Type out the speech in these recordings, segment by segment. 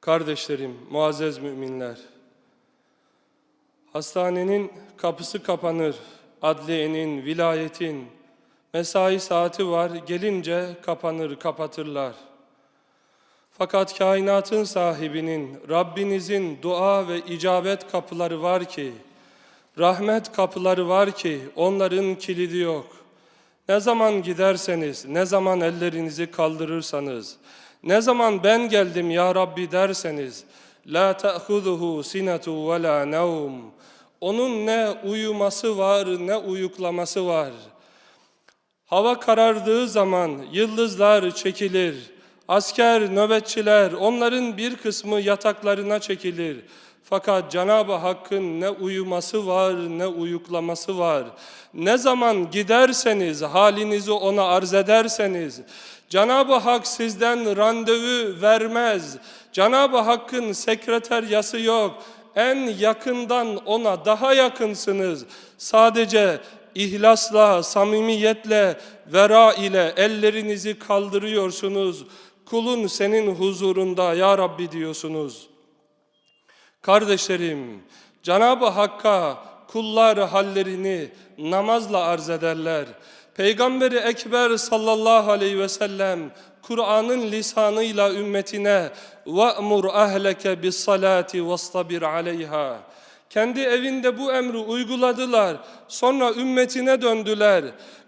Kardeşlerim, muazzez müminler. Hastanenin kapısı kapanır. Adliyenin, vilayetin mesai saati var. Gelince kapanır, kapatırlar. Fakat kainatın sahibinin, Rabbinizin dua ve icabet kapıları var ki, rahmet kapıları var ki onların kilidi yok. Ne zaman giderseniz, ne zaman ellerinizi kaldırırsanız, ne zaman ben geldim ya Rabbi derseniz, la ta'khuduhu sinatu ve la nevm. Onun ne uyuması var, ne uyuklaması var. Hava karardığı zaman yıldızlar çekilir. Asker, nöbetçiler, onların bir kısmı yataklarına çekilir. Fakat Cenab-ı Hakk'ın ne uyuması var, ne uyuklaması var. Ne zaman giderseniz, halinizi ona arz ederseniz, Cenab-ı Hak sizden randevu vermez. Cenab-ı Hakk'ın sekreteryası yok. En yakından ona daha yakınsınız. Sadece ihlasla, samimiyetle, vera ile ellerinizi kaldırıyorsunuz. Kulun senin huzurunda ya Rabbi diyorsunuz. Kardeşlerim, Cenab-ı Hakk'a kullar hallerini namazla arz ederler. Peygamberi Ekber sallallahu aleyhi ve sellem Kur'an'ın lisanıyla ümmetine وَأْمُرْ أَهْلَكَ بِالصَّلَاةِ وَاسْتَبِرْ عَلَيْهَا Kendi evinde bu emri uyguladılar. Sonra ümmetine döndüler.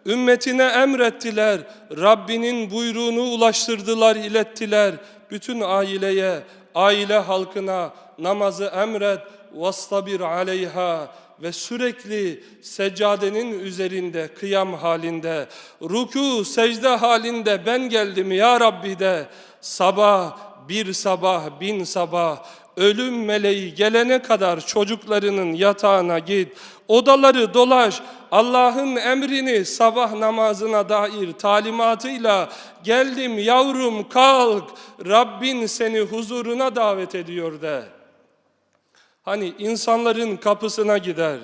Ümmetine emrettiler. Rabbinin buyruğunu ulaştırdılar, ilettiler. Bütün aileye, aile halkına namazı emret. وَاسْتَبِرْ عَلَيْهَا ve sürekli seccadenin üzerinde kıyam halinde, ruku, secde halinde ben geldim ya Rabbi de sabah bir sabah bin sabah ölüm meleği gelene kadar çocuklarının yatağına git, odaları dolaş, Allah'ın emrini sabah namazına dair talimatıyla geldim yavrum kalk, Rabbin seni huzuruna davet ediyor de. Hani insanların kapısına gider.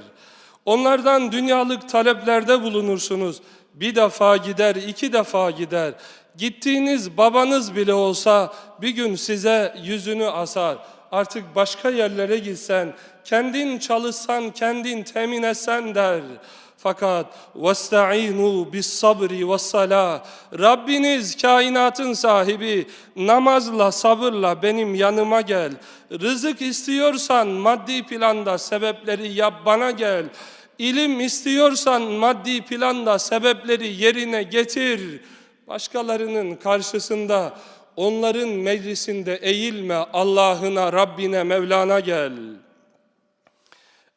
Onlardan dünyalık taleplerde bulunursunuz. Bir defa gider, iki defa gider. Gittiğiniz babanız bile olsa bir gün size yüzünü asar. Artık başka yerlere gitsen, kendin çalışsan, kendin temin etsen der. Fakat vestaînu bis sabri ve. Rabbiniz kainatın sahibi namazla sabırla benim yanıma gel. Rızık istiyorsan maddi planda sebepleri yap bana gel. İlim istiyorsan maddi planda sebepleri yerine getir. Başkalarının karşısında onların meclisinde eğilme Allah'ına, Rabbine, Mevlana gel.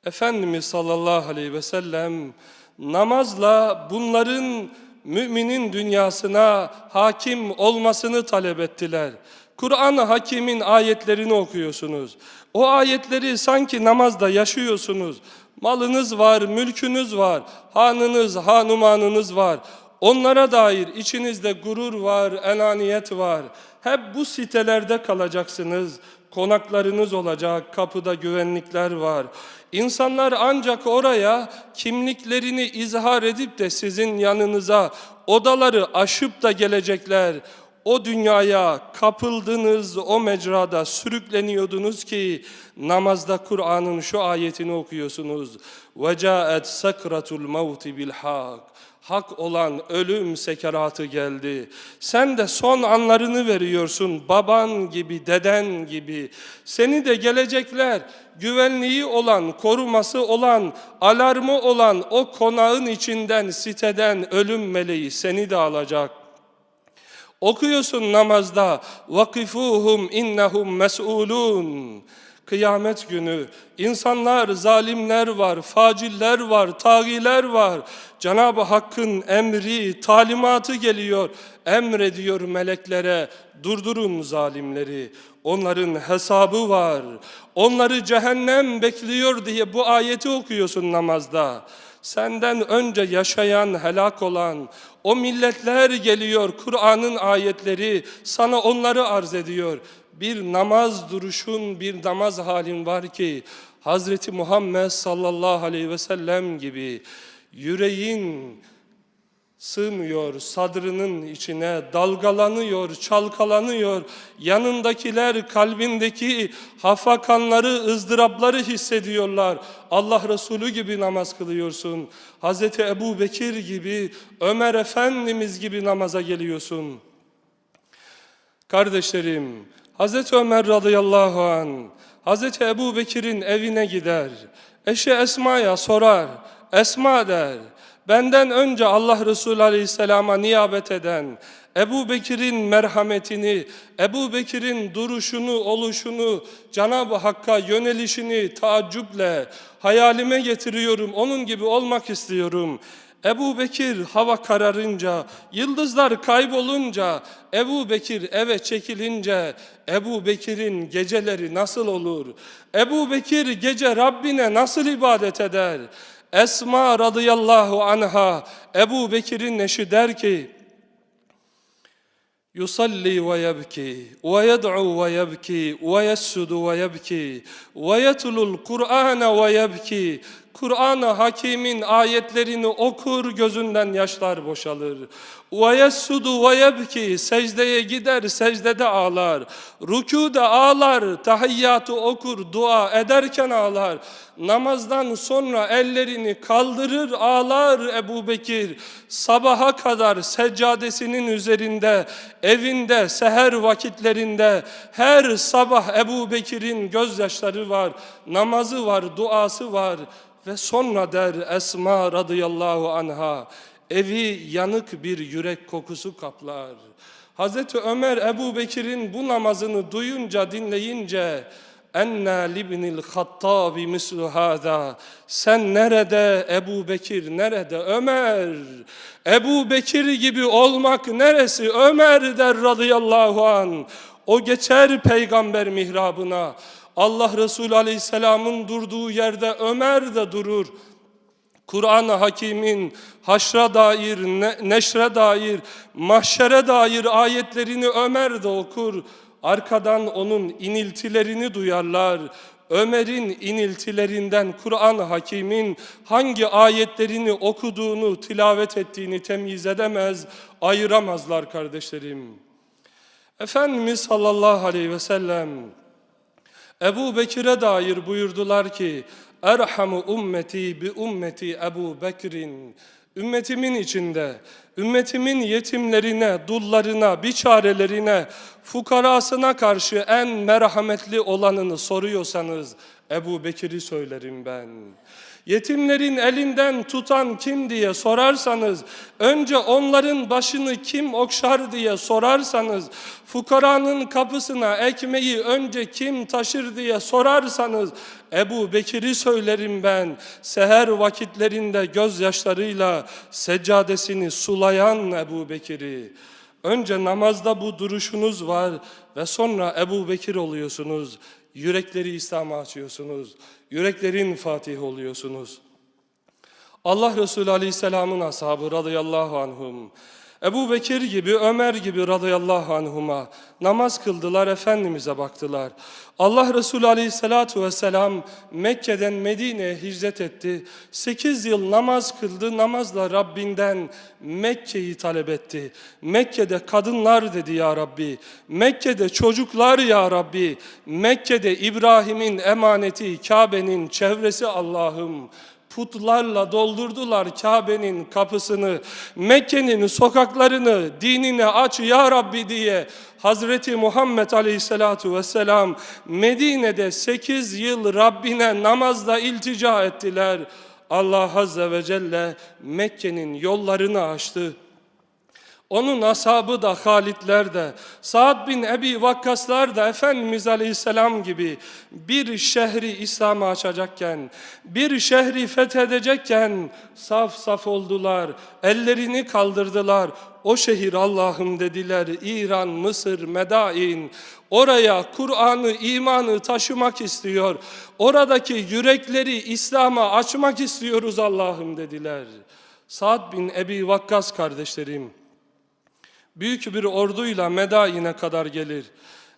Efendimiz sallallahu aleyhi ve sellem namazla bunların müminin dünyasına hakim olmasını talep ettiler. Kur'an-ı Hakim'in ayetlerini okuyorsunuz. O ayetleri sanki namazda yaşıyorsunuz. Malınız var, mülkünüz var, hanınız, hanumanınız var. Onlara dair içinizde gurur var, enaniyet var. Hep bu sitelerde kalacaksınız Konaklarınız olacak, kapıda güvenlikler var. İnsanlar ancak oraya kimliklerini izhar edip de sizin yanınıza odaları aşıp da gelecekler. O dünyaya kapıldınız, o mecrada sürükleniyordunuz ki namazda Kur'an'ın şu ayetini okuyorsunuz. وَجَاءَتْ سَكْرَةُ الْمَوْتِ بِالْحَقِّ Hak olan ölüm sekeratı geldi. Sen de son anlarını veriyorsun baban gibi, deden gibi. Seni de gelecekler güvenliği olan, koruması olan, alarmı olan o konağın içinden, siteden ölüm meleği seni de alacak. Okuyorsun namazda vakifuhum innahum mesulun. Kıyamet günü insanlar, zalimler var, faciller var, tağiler var. Cenab-ı Hakk'ın emri, talimatı geliyor. Emrediyor meleklere, durdurun zalimleri. Onların hesabı var. Onları cehennem bekliyor diye bu ayeti okuyorsun namazda. Senden önce yaşayan, helak olan o milletler geliyor. Kur'an'ın ayetleri sana onları arz ediyor bir namaz duruşun, bir namaz halin var ki Hazreti Muhammed sallallahu aleyhi ve sellem gibi yüreğin sığmıyor sadrının içine, dalgalanıyor, çalkalanıyor. Yanındakiler kalbindeki hafakanları, ızdırapları hissediyorlar. Allah Resulü gibi namaz kılıyorsun. Hazreti Ebu Bekir gibi, Ömer Efendimiz gibi namaza geliyorsun. Kardeşlerim, Hazreti Ömer radıyallahu an, Hazreti Ebu Bekir'in evine gider. Eşi Esma'ya sorar. Esma der, benden önce Allah Resulü aleyhisselama niyabet eden, Ebu Bekir'in merhametini, Ebu Bekir'in duruşunu, oluşunu, Cenab-ı Hakk'a yönelişini taaccüple hayalime getiriyorum. Onun gibi olmak istiyorum. Ebu Bekir hava kararınca, yıldızlar kaybolunca, Ebu Bekir eve çekilince, Ebu Bekir'in geceleri nasıl olur? Ebu Bekir gece Rabbine nasıl ibadet eder? Esma radıyallahu anha, Ebu Bekir'in eşi der ki, يصلي ويبكي ويدعو ويبكي ويسجد ويبكي ويتلو القرآن ويبكي Kur'an-ı Hakim'in ayetlerini okur gözünden yaşlar boşalır. وَيَسُّدُ وَيَبْكِ Secdeye gider secdede ağlar. Rükûde ağlar. Tahiyyatı okur dua ederken ağlar. Namazdan sonra ellerini kaldırır ağlar Ebu Bekir. Sabaha kadar seccadesinin üzerinde, evinde, seher vakitlerinde her sabah Ebu Bekir'in gözyaşları var, namazı var, duası var. Ve sonra der Esma radıyallahu anha, evi yanık bir yürek kokusu kaplar. Hazreti Ömer Ebu Bekir'in bu namazını duyunca, dinleyince, enna libnil hattabi mislu hada. Sen nerede Ebu Bekir, nerede Ömer? Ebu Bekir gibi olmak neresi Ömer der radıyallahu an. O geçer peygamber mihrabına. Allah Resulü Aleyhisselam'ın durduğu yerde Ömer de durur. Kur'an-ı Hakim'in haşra dair, ne, neşre dair, mahşere dair ayetlerini Ömer de okur. Arkadan onun iniltilerini duyarlar. Ömer'in iniltilerinden Kur'an-ı Hakim'in hangi ayetlerini okuduğunu, tilavet ettiğini temyiz edemez, ayıramazlar kardeşlerim. Efendimiz sallallahu aleyhi ve sellem Ebu Bekir'e dair buyurdular ki Erhamu ummeti bi ummeti Ebu Bekir'in Ümmetimin içinde, ümmetimin yetimlerine, dullarına, biçarelerine, fukarasına karşı en merhametli olanını soruyorsanız Ebu Bekir'i söylerim ben. Yetimlerin elinden tutan kim diye sorarsanız, önce onların başını kim okşar diye sorarsanız, fukaranın kapısına ekmeği önce kim taşır diye sorarsanız, Ebu Bekir'i söylerim ben. Seher vakitlerinde gözyaşlarıyla seccadesini sulayan Ebu Bekir'i. Önce namazda bu duruşunuz var ve sonra Ebu Bekir oluyorsunuz. Yürekleri İslam'a açıyorsunuz. Yüreklerin Fatih oluyorsunuz. Allah Resulü Aleyhisselam'ın ashabı radıyallahu anhum. Ebu Bekir gibi, Ömer gibi radıyallahu anhuma namaz kıldılar, Efendimiz'e baktılar. Allah Resulü aleyhissalatu vesselam Mekke'den Medine'ye hicret etti. Sekiz yıl namaz kıldı, namazla Rabbinden Mekke'yi talep etti. Mekke'de kadınlar dedi ya Rabbi, Mekke'de çocuklar ya Rabbi, Mekke'de İbrahim'in emaneti, Kabe'nin çevresi Allah'ım putlarla doldurdular Kabe'nin kapısını, Mekke'nin sokaklarını dinine aç ya Rabbi diye Hazreti Muhammed Aleyhisselatu Vesselam Medine'de 8 yıl Rabbine namazla iltica ettiler. Allah Azze ve Celle Mekke'nin yollarını açtı. Onun ashabı da Halitler de, Sa'd bin Ebi Vakkaslar da Efendimiz Aleyhisselam gibi bir şehri İslam'a açacakken, bir şehri fethedecekken saf saf oldular, ellerini kaldırdılar. O şehir Allah'ım dediler, İran, Mısır, Medain. Oraya Kur'an'ı, imanı taşımak istiyor. Oradaki yürekleri İslam'a açmak istiyoruz Allah'ım dediler. Sa'd bin Ebi Vakkas kardeşlerim, büyük bir orduyla Medain'e kadar gelir.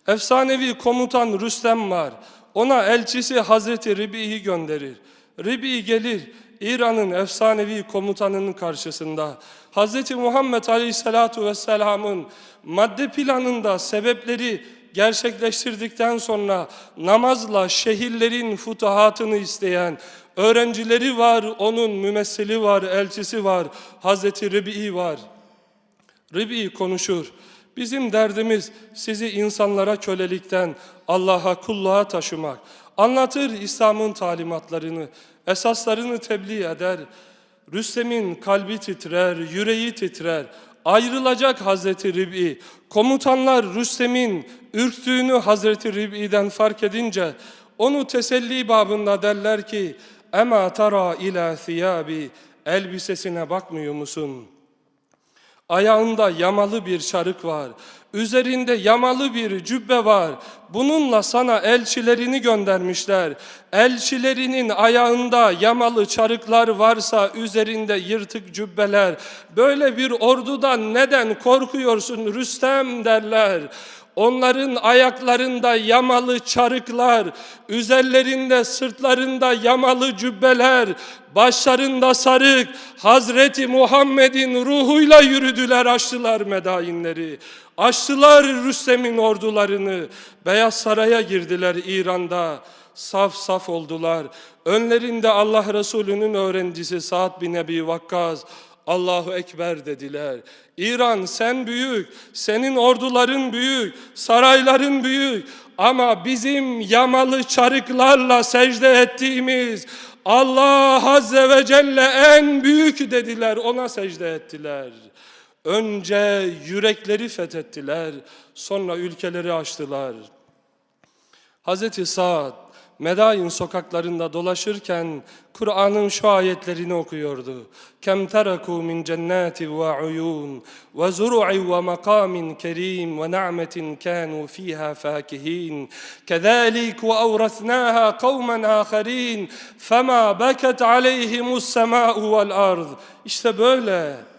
Efsanevi komutan Rüstem var. Ona elçisi Hazreti Ribi'yi gönderir. Ribi gelir, İran'ın efsanevi komutanının karşısında Hz. Muhammed Aleyhisselatu Vesselam'ın madde planında sebepleri gerçekleştirdikten sonra namazla şehirlerin futuhatını isteyen öğrencileri var, onun mümessili var, elçisi var, Hazreti Rib'i var. Rib'i konuşur. Bizim derdimiz sizi insanlara kölelikten Allah'a kulluğa taşımak. Anlatır İslam'ın talimatlarını, esaslarını tebliğ eder. Rüstem'in kalbi titrer, yüreği titrer. Ayrılacak Hazreti Rib'i. Komutanlar Rüstem'in ürktüğünü Hazreti Rib'i'den fark edince onu teselli babında derler ki Ema tara ila thiyabi elbisesine bakmıyor musun?'' Ayağında yamalı bir çarık var. Üzerinde yamalı bir cübbe var. Bununla sana elçilerini göndermişler. Elçilerinin ayağında yamalı çarıklar varsa üzerinde yırtık cübbeler. Böyle bir ordudan neden korkuyorsun Rüstem derler. Onların ayaklarında yamalı çarıklar, üzerlerinde sırtlarında yamalı cübbeler, başlarında sarık, Hazreti Muhammed'in ruhuyla yürüdüler, açtılar medainleri. Açtılar Rüstem'in ordularını, Beyaz Saray'a girdiler İran'da. Saf saf oldular. Önlerinde Allah Resulü'nün öğrencisi Sa'd bin Ebi Vakkas, Allahu Ekber dediler. İran sen büyük, senin orduların büyük, sarayların büyük ama bizim yamalı çarıklarla secde ettiğimiz Allah Azze ve Celle en büyük dediler, ona secde ettiler. Önce yürekleri fethettiler, sonra ülkeleri açtılar. Hazreti Sa'd Medain sokaklarında dolaşırken Kur'an'ın şu ayetlerini okuyordu. Kem teraku min cennati ve uyun ve zuru'i ve makamin kerim ve na'metin kanu fiha fakihin. Kezalik ve awrasnaha kavmen aharin fema beket aleyhimus sema'u vel ard. İşte böyle.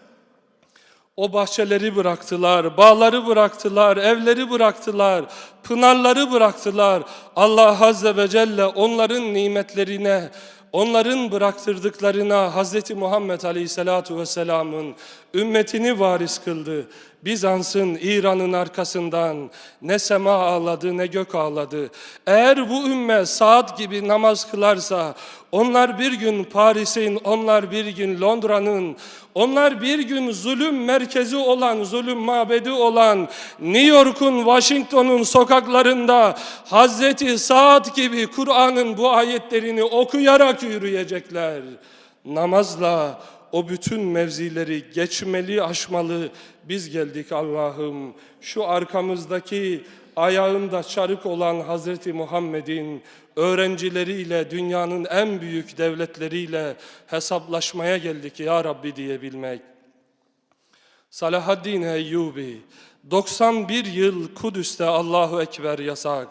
O bahçeleri bıraktılar, bağları bıraktılar, evleri bıraktılar, pınarları bıraktılar. Allah Azze ve Celle onların nimetlerine, onların bıraktırdıklarına Hz. Muhammed Aleyhisselatu Vesselam'ın ümmetini varis kıldı. Bizans'ın, İran'ın arkasından ne sema ağladı ne gök ağladı. Eğer bu ümme saat gibi namaz kılarsa, onlar bir gün Paris'in, onlar bir gün Londra'nın, onlar bir gün zulüm merkezi olan, zulüm mabedi olan New York'un, Washington'un sokaklarında Hazreti Saad gibi Kur'an'ın bu ayetlerini okuyarak yürüyecekler. Namazla o bütün mevzileri geçmeli, aşmalı. Biz geldik Allah'ım. Şu arkamızdaki ayağında çarık olan Hazreti Muhammed'in öğrencileriyle dünyanın en büyük devletleriyle hesaplaşmaya geldik ya Rabbi diyebilmek. Salahaddin Eyyubi 91 yıl Kudüs'te Allahu Ekber yasak.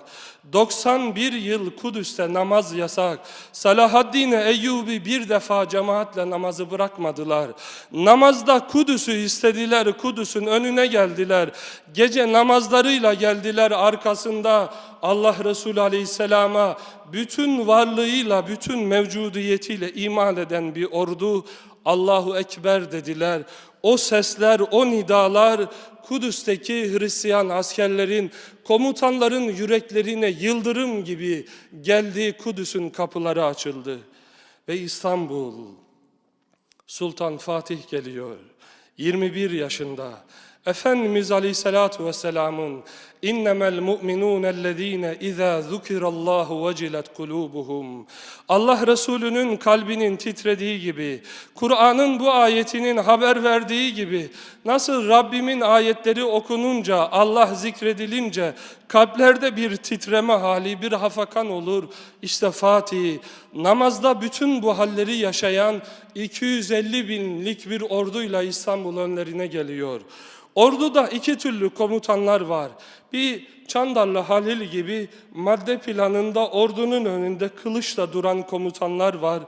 91 yıl Kudüs'te namaz yasak. Salahaddin Eyyubi bir defa cemaatle namazı bırakmadılar. Namazda Kudüs'ü istediler, Kudüs'ün önüne geldiler. Gece namazlarıyla geldiler arkasında Allah Resulü Aleyhisselam'a bütün varlığıyla, bütün mevcudiyetiyle iman eden bir ordu Allahu Ekber dediler. O sesler, o nidalar Kudüs'teki Hristiyan askerlerin, komutanların yüreklerine yıldırım gibi geldi. Kudüs'ün kapıları açıldı. Ve İstanbul, Sultan Fatih geliyor. 21 yaşında. Efendimiz Aleyhisselatü Vesselam'ın innemel mu'minun ellezine izâ zukirallahu vecilet kulubuhum Allah Resulü'nün kalbinin titrediği gibi Kur'an'ın bu ayetinin haber verdiği gibi nasıl Rabbimin ayetleri okununca Allah zikredilince kalplerde bir titreme hali bir hafakan olur işte Fatih namazda bütün bu halleri yaşayan 250 binlik bir orduyla İstanbul önlerine geliyor. Orduda iki türlü komutanlar var. Bir Çandarlı Halil gibi madde planında ordunun önünde kılıçla duran komutanlar var.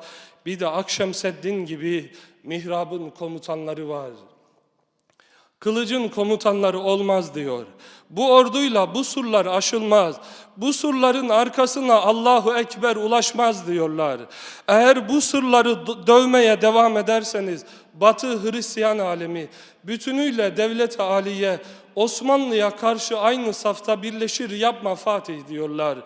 Bir de Akşemseddin gibi mihrabın komutanları var. kılıcın komutanları olmaz diyor. Bu orduyla bu surlar aşılmaz. Bu surların arkasına Allahu Ekber ulaşmaz diyorlar. Eğer bu surları d- dövmeye devam ederseniz Batı Hristiyan alemi bütünüyle devlet aliye Osmanlı'ya karşı aynı safta birleşir yapma Fatih diyorlar.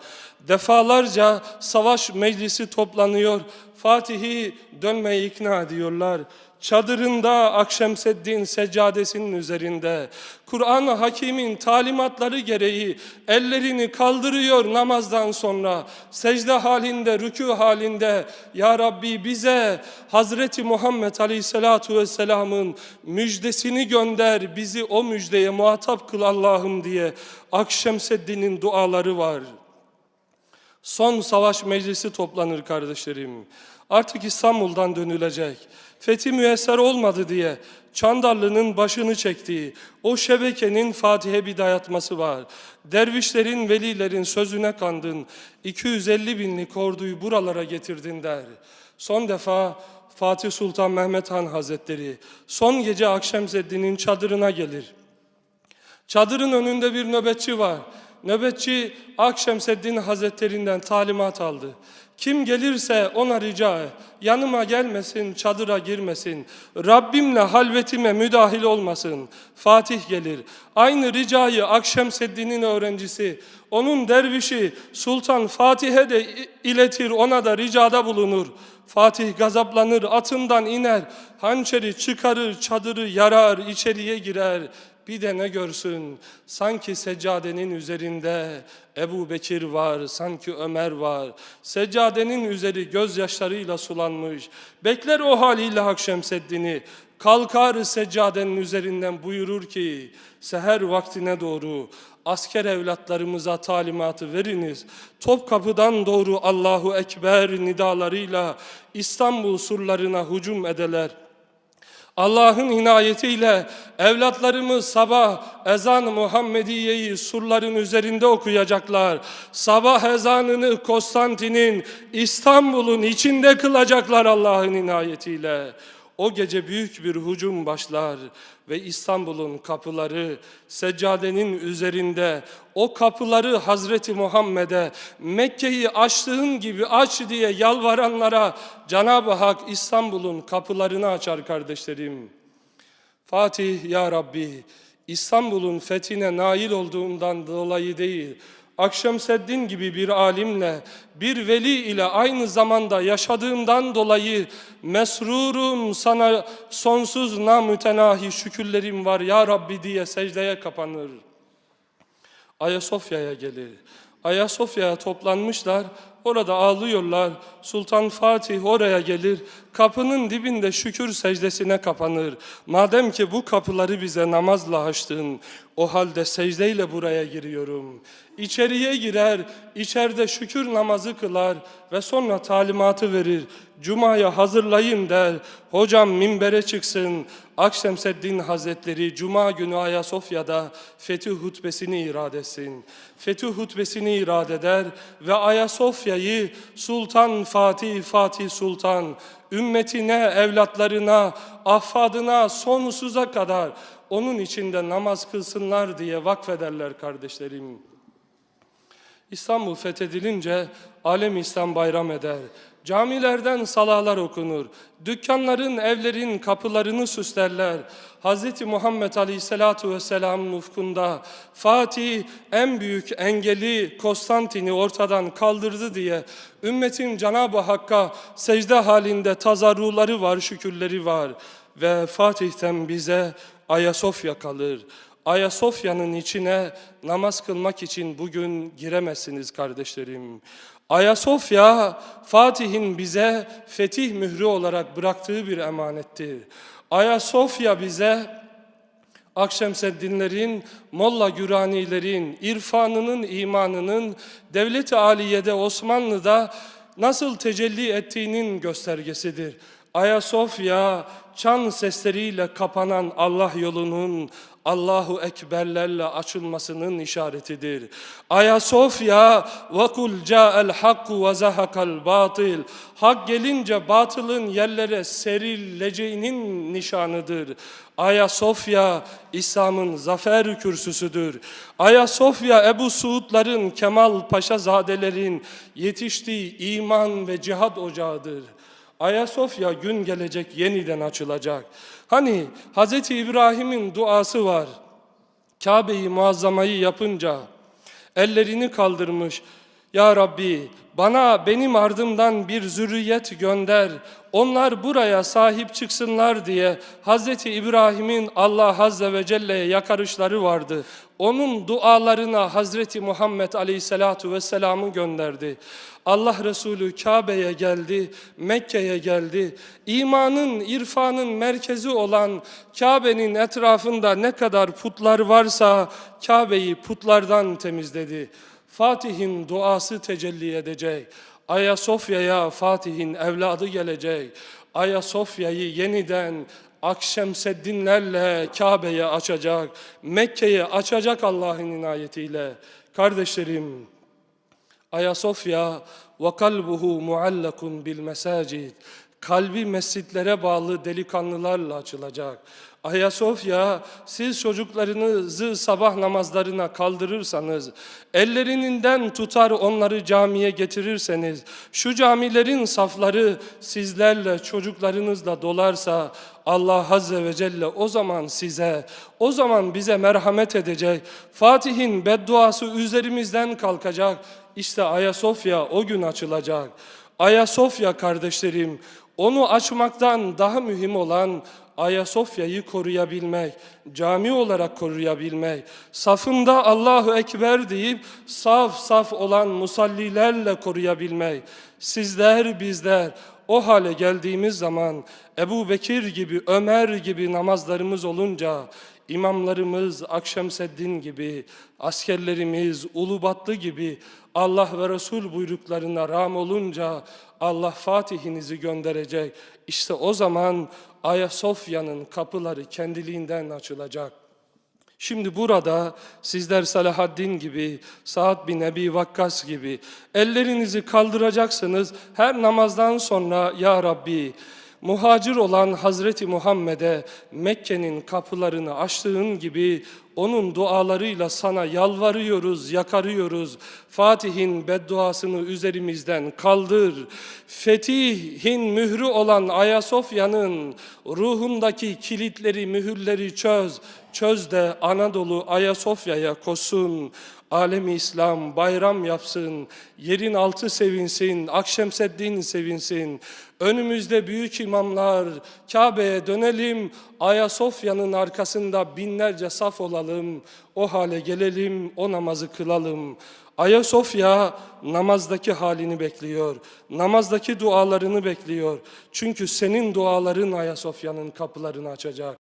Defalarca savaş meclisi toplanıyor. Fatih'i dönmeye ikna ediyorlar. Çadırında Akşemseddin seccadesinin üzerinde Kur'an-ı Hakim'in talimatları gereği ellerini kaldırıyor namazdan sonra secde halinde, rükû halinde Ya Rabbi bize Hazreti Muhammed Aleyhisselatu Vesselam'ın müjdesini gönder bizi o müjdeye muhatap kıl Allah'ım diye Akşemseddin'in duaları var. Son savaş meclisi toplanır kardeşlerim. Artık İstanbul'dan dönülecek. Fethi müyesser olmadı diye Çandarlı'nın başını çektiği o şebekenin Fatih'e bir dayatması var. Dervişlerin, velilerin sözüne kandın. 250 binlik orduyu buralara getirdin der. Son defa Fatih Sultan Mehmet Han Hazretleri son gece Akşemseddin'in çadırına gelir. Çadırın önünde bir nöbetçi var. Nöbetçi Akşemseddin Hazretlerinden talimat aldı. Kim gelirse ona rica et. Yanıma gelmesin, çadıra girmesin. Rabbimle halvetime müdahil olmasın. Fatih gelir. Aynı ricayı Akşemseddin'in öğrencisi, onun dervişi Sultan Fatih'e de iletir, ona da ricada bulunur. Fatih gazaplanır, atından iner, hançeri çıkarır, çadırı yarar, içeriye girer. Bir de ne görsün? Sanki seccadenin üzerinde Ebu Bekir var, sanki Ömer var. Seccadenin üzeri gözyaşlarıyla sulanmış. Bekler o haliyle Hakşemseddin'i. Kalkar seccadenin üzerinden buyurur ki, seher vaktine doğru asker evlatlarımıza talimatı veriniz. Topkapıdan doğru Allahu Ekber nidalarıyla İstanbul surlarına hücum edeler. Allah'ın inayetiyle evlatlarımız sabah ezan-ı Muhammediye'yi surların üzerinde okuyacaklar. Sabah ezanını Konstantin'in İstanbul'un içinde kılacaklar Allah'ın inayetiyle. O gece büyük bir hücum başlar ve İstanbul'un kapıları seccadenin üzerinde o kapıları Hazreti Muhammed'e Mekke'yi açtığın gibi aç diye yalvaranlara Cenab-ı Hak İstanbul'un kapılarını açar kardeşlerim. Fatih ya Rabbi İstanbul'un fethine nail olduğundan dolayı değil, Akşemseddin gibi bir alimle, bir veli ile aynı zamanda yaşadığımdan dolayı mesrurum sana sonsuz namütenahi şükürlerim var ya Rabbi diye secdeye kapanır. Ayasofya'ya gelir. Ayasofya'ya toplanmışlar. Orada ağlıyorlar. Sultan Fatih oraya gelir. Kapının dibinde şükür secdesine kapanır. Madem ki bu kapıları bize namazla açtın, o halde secdeyle buraya giriyorum. İçeriye girer, içeride şükür namazı kılar ve sonra talimatı verir. Cuma'ya hazırlayın der. Hocam minbere çıksın. Akşemseddin Hazretleri Cuma günü Ayasofya'da fetih hutbesini irad etsin. Fetih hutbesini irad eder ve Ayasofya'yı Sultan Fatih Fatih Sultan ümmetine, evlatlarına, ahfadına sonsuza kadar onun içinde namaz kılsınlar diye vakfederler kardeşlerim. İstanbul fethedilince alem İslam bayram eder. Camilerden salalar okunur. Dükkanların, evlerin kapılarını süslerler. Hz. Muhammed Aleyhisselatu Vesselam'ın ufkunda Fatih en büyük engeli Konstantin'i ortadan kaldırdı diye ümmetin Cenab-ı Hakk'a secde halinde tazarruları var, şükürleri var. Ve Fatih'ten bize Ayasofya kalır. Ayasofya'nın içine namaz kılmak için bugün giremezsiniz kardeşlerim. Ayasofya Fatih'in bize fetih mührü olarak bıraktığı bir emanettir. Ayasofya bize Akşemseddinlerin, Molla Güranilerin, irfanının, imanının devlet-i aliyede Osmanlı'da nasıl tecelli ettiğinin göstergesidir. Ayasofya çan sesleriyle kapanan Allah yolunun, Allahu Ekberlerle açılmasının işaretidir. Ayasofya ve kul ca'el hakku ve zahakal batil. Hak gelince batılın yerlere serileceğinin nişanıdır. Ayasofya İslam'ın zafer kürsüsüdür. Ayasofya Ebu Suudların, Kemal Paşazadelerin yetiştiği iman ve cihat ocağıdır. Ayasofya gün gelecek yeniden açılacak. Hani Hz. İbrahim'in duası var. Kabe'yi muazzamayı yapınca ellerini kaldırmış. Ya Rabbi bana benim ardımdan bir zürriyet gönder. Onlar buraya sahip çıksınlar diye Hz. İbrahim'in Allah Azze ve Celle'ye yakarışları vardı. Onun dualarına Hazreti Muhammed Aleyhisselatu Vesselam'ı gönderdi. Allah Resulü Kabe'ye geldi, Mekke'ye geldi. İmanın, irfanın merkezi olan Kabe'nin etrafında ne kadar putlar varsa Kabe'yi putlardan temizledi. Fatih'in duası tecelli edecek. Ayasofya'ya Fatih'in evladı gelecek. Ayasofya'yı yeniden Akşemseddinlerle Kabe'ye açacak. Mekke'ye açacak Allah'ın inayetiyle. Kardeşlerim, Ayasofya ve kalbuhu muallakun bil mesacid. Kalbi mescitlere bağlı delikanlılarla açılacak. Ayasofya siz çocuklarınızı sabah namazlarına kaldırırsanız, ellerinden tutar onları camiye getirirseniz, şu camilerin safları sizlerle çocuklarınızla dolarsa Allah Azze ve Celle o zaman size, o zaman bize merhamet edecek. Fatih'in bedduası üzerimizden kalkacak. İşte Ayasofya o gün açılacak. Ayasofya kardeşlerim, onu açmaktan daha mühim olan Ayasofya'yı koruyabilmek, cami olarak koruyabilmek, safında Allahu Ekber deyip saf saf olan musallilerle koruyabilmek. Sizler bizler o hale geldiğimiz zaman Ebu Bekir gibi, Ömer gibi namazlarımız olunca imamlarımız Akşemseddin gibi, askerlerimiz Ulubatlı gibi Allah ve Resul buyruklarına ram olunca Allah Fatih'inizi gönderecek. İşte o zaman Ayasofya'nın kapıları kendiliğinden açılacak. Şimdi burada sizler Salahaddin gibi, Sa'd bin Ebi Vakkas gibi ellerinizi kaldıracaksınız. Her namazdan sonra Ya Rabbi muhacir olan Hazreti Muhammed'e Mekke'nin kapılarını açtığın gibi onun dualarıyla sana yalvarıyoruz, yakarıyoruz. Fatih'in bedduasını üzerimizden kaldır. Fetihin mührü olan Ayasofya'nın ruhundaki kilitleri, mühürleri çöz. Çöz de Anadolu Ayasofya'ya koşsun. Alemi İslam bayram yapsın. Yerin altı sevinsin. Akşemseddin sevinsin. Önümüzde büyük imamlar. Kabe'ye dönelim. Ayasofya'nın arkasında binlerce saf olalım. O hale gelelim. O namazı kılalım. Ayasofya namazdaki halini bekliyor. Namazdaki dualarını bekliyor. Çünkü senin duaların Ayasofya'nın kapılarını açacak.